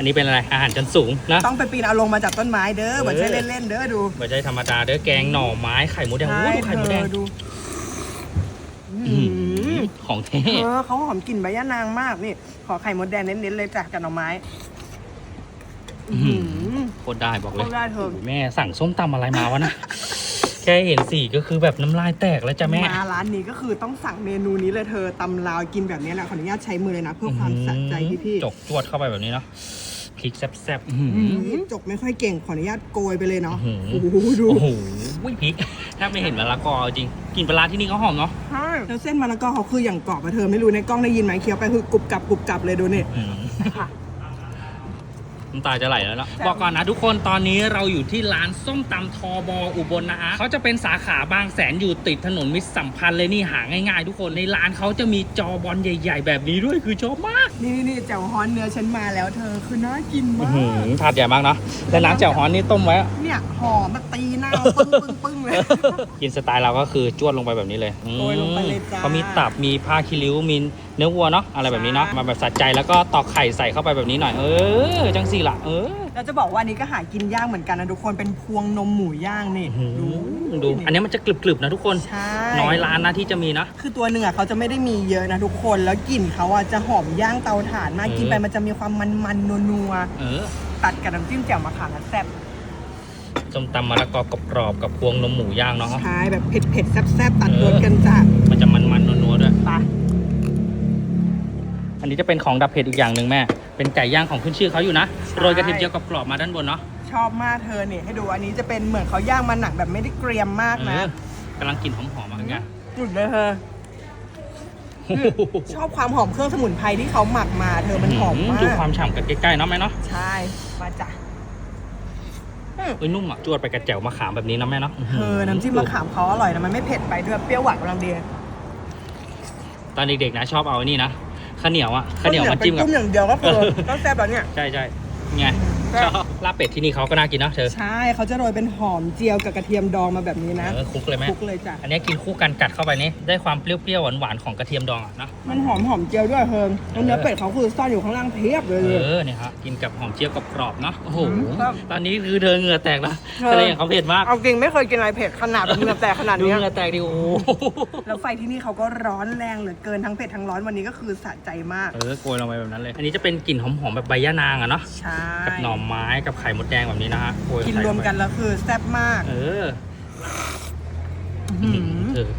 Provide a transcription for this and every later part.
อันนี้เป็นอะไรอาหารชั้นสูงนะต้องไปปีนเอาลงมาจากต้นไม้เด้อเออเหมือนใช่เล่นๆเด้อดูไม่ใช่ธรรมดาเด้อแกงหน่อไม้ไข่มดแดงใช่โอ้ดูไข่มดแดงเธอดูอื้อหือของเท่เออเขาหอมกลิ่นใบย่านางมากนี่ ขอไข่มดแดงเน้นๆเลยจ้ะกับหน่อไม้อื้อหือโคตรได้บอกเลยโคตรได้เธอโอ้โหแม่สั่งส้มตำอะไรมาวะนะแค่เห็นสีก็คือแบบน้ำลายแตกแล้วจ้ะแม่มาร้านนี้ก็คือต้องสั่งเมนูนี้เลยเธอตำลาวกินแบบนี้แหละขออนุญาตใช้มือเลยนะเพื่อความสะใจพี่พี่ๆจกจวดเข้าไปแบบนี้เนาะ พริกแซ่บๆอื้ออืหือมจกไม่ค่อยเก่งขออนุญาตโกยไปเลยเนาะอื้อหืโอ้อโหดูโอ้โหพริกแทบไม่เห็นมะละกอจริงกินปลาร้าที่นี่เขาหอมเนาะใช่แล้วเส้นมะละกอเขาคืออย่างกรอบอะเธอไม่รู้ในกล้องได้ยินไหมเคี้ยวไปคือกรุบกรับกรุบกรับเลยดูนี่อื้อหือค่ะ น้ำตาจะไหลแล้วเนาะใช่บอกก่อนนะทุกคนตอนนี้เราอยู่ที่ร้านส้มตำทอบออุบลนะฮะเขาจะเป็นสาขาบางแสนอยู่ติดถนนมิตรสัมพันธ์เลยนี่หาง่ายๆ ทุกคนในร้านเขาจะมีจอบอลใหญ่ ๆ แบบนี้ด้วยคือชอบมากนี่นี่นี่แจ่วฮ้อนเนื้อฉันมาแล้วเธอคือน่ากินมาอื้อกหือถาดใหญ่มากเนาะและน้ำแจ่วฮ้อนนี่ต้มไว้อะเนี่ยหอมแบบตีหน้าปึ้งปึ้งปึ้งเลย กินสไตล์เราก็คือจวดลงไปแบบนี้เลยอืมโรยลงไปเลยจ้า เขามีตับมีผ้าคีริ้วมี เนื้อวัวเนาะอะไรแบบนี้เนาะใช่มาแบบสัดใจแล้วก็ตอกไข่ใส่เข้าไปแบบนี้หน่อยเออจังสี่ละเออเราจะบอกว่าอันนี้ก็หากินยากเหมือนกันนะทุกคนเป็นพวงนมหมูย่างนี่ดูดู อันนี้มันจะกรึบๆนะทุกคนใช่น้อยร้านนะที่จะมีนะคือตัวเนื้อะเขาจะไม่ได้มีเยอะนะทุกคนแล้วกลิ่นเขาอะจะหอมย่างเตาถ่านมากเออกินไปมันจะมีความมันๆนัวเออๆตัดกับน้ำจิ้มแจ่วมะขามนะแซ่บส้มตำมะละกอกรอบๆกับพวงนมหมูย่างเนาะใช่แบบเผ็ดๆแซ่บๆตัดรสกันจ้ะมันจะมันๆนัวๆด้วยไป อันนี้จะเป็นของดับเผ็ดอีกอย่างหนึ่งแม่ เป็นไก่ย่างของขึ้นชื่อเขาอยู่นะ โรยกระเทียมเจียวกรอบๆมาด้านบนเนาะชอบมากเธอเนี่ยให้ดูอันนี้จะเป็นเหมือนเขาย่างมันหนังแบบไม่ได้เกรียมมากเอนะอกำลังกินหอมๆอะไรเงี้ยหยุดเลยเธอ ชอบความหอมเครื่องสมุนไพรที่เขาหมักมาเธอมันหอมมาดูกความฉ่ำกันใกล้ๆเนาะแม่เนาะ ใช่ มาจ้ะอืมเอ้ยนุ่มอะจวดไปกับแจ่วมะขามแบบนี้นะแม่เนาะเธอน้ำจิ้มมะขามเขาอร่อยนะมันไม่เผ็ดไปด้วยเปรี้ยวหวานกำลังดีตอนเด็กๆนะชอบเอาไอ้นี่นะ ข้าวเหนียวอะข้าวเหนียวมาจิ้มเป็กับจุ่มอย่างเดียวก็คือเออก็แซ่บแล้วเนี่ย ใช่ใช่ไง แซ่บชอบลาบเป็ดที่นี่เขาก็น่ากินนะเธอใช่เขาจะโรยเป็นหอมเจียวกับกระเทียมดองมาแบบนี้นะเออคลุกเลยแม่คลุกเลยจ้ะอันนี้กินคู่กันกัดเข้าไปนี่ได้ความเปรี้ยวๆหวานๆของกระเทียมดองอะนะมันหอมหอมเจียวด้วยเธอแล้วเนื้อเป็ดเขาคือซ่อนอยู่ข้างล่างเพียบเลยเออเนี่ยครับกินกับหอมเจียวกรอบๆเนาะโอ้โหอืมครับตอนนี้คือเธอเหงื่อแตกแล้วเธออะไรอย่างเขาเผ็ดมากเอาจริงไม่เคยกินอะไรเผ็ดขนาดแบบเนื้อแตกขนาดดูเนี้ยเหงื่อแตกดิโอ้โหแล้วไฟที่นี่เขาก็ร้อนแรงเหลือเกินทั้งเผ็ดทั้งร้อนวันนี้ก็คือสะใจมากเออโกยลงไปแบบนั้นเลย อันนี้จะเป็นกลิ่นหอมๆแบบใบย่านางอะเนาะใช่กับหน่อไม้กับไข่มดแดงแบบนี้นะฮะโกยกินใส่รวมเข้าไปกันแล้วคือแซ่บมากเอออื้อหือเออ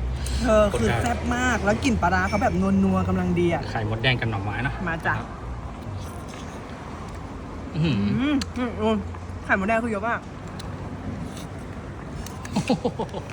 เธอคือแซ่บมากแล้วกลิ่นปลาร้าเขาแบบนัวๆกำลังดีอะ ไข่มดแดงกับหน่อไม้เนาะมาจ้ะอื้อหือ อืมอืมอืมไข่มดแดงคือเยอะมาก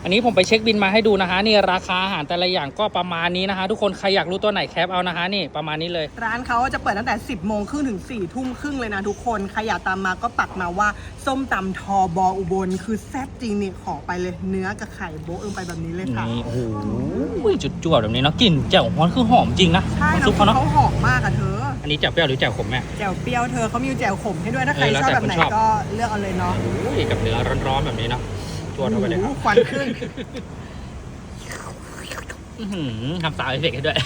อันนี้ผมไปเช็คบินมาให้ดูนะฮะนี่ราคาอาหารแต่ละอย่างก็ประมาณนี้นะฮะทุกคนใครอยากรู้ตัวไหนแคปเอานะฮะนี่ประมาณนี้เลย ร้านเขาจะเปิดตั้งแต่ 10โมงครึ่งถึง4ทุ่มครึ่งเลยนะทุกคนใครอยากตามมาก็ปักมาว่าส้มตำทอบออุบลคือแซ่บจริงนี่ขอไปเลยเนื้อกับไข่โบ๊ะลงไปแบบนี้เลยค่ะนี่โอ้โหจุดจวดแบบนี้เนาะกลิ่นแจ่วฮ้อนคือหอมจริงนะใช่น้ำน้ำซุซุปปเขาเนาะเขาหอมมากอะเธอ อันนี้แจ่วเปรี้ยวหรือแจ่วขมแม่แจ่วเปรี้ยวเธอเขามีแจ่วขมให้ด้วยถ้าใครเออแล้วชอบแต่แบบไหนคนชอบก็เลือกเอาเลยเนาะอุ้ยกับเนื้อร้อนๆแบบนี้เนาะ จวดเข้าไปเลยครับโอ้โหควันขึ้นอื้อหือทำสาวเอฟเฟกต์ให้ด้วย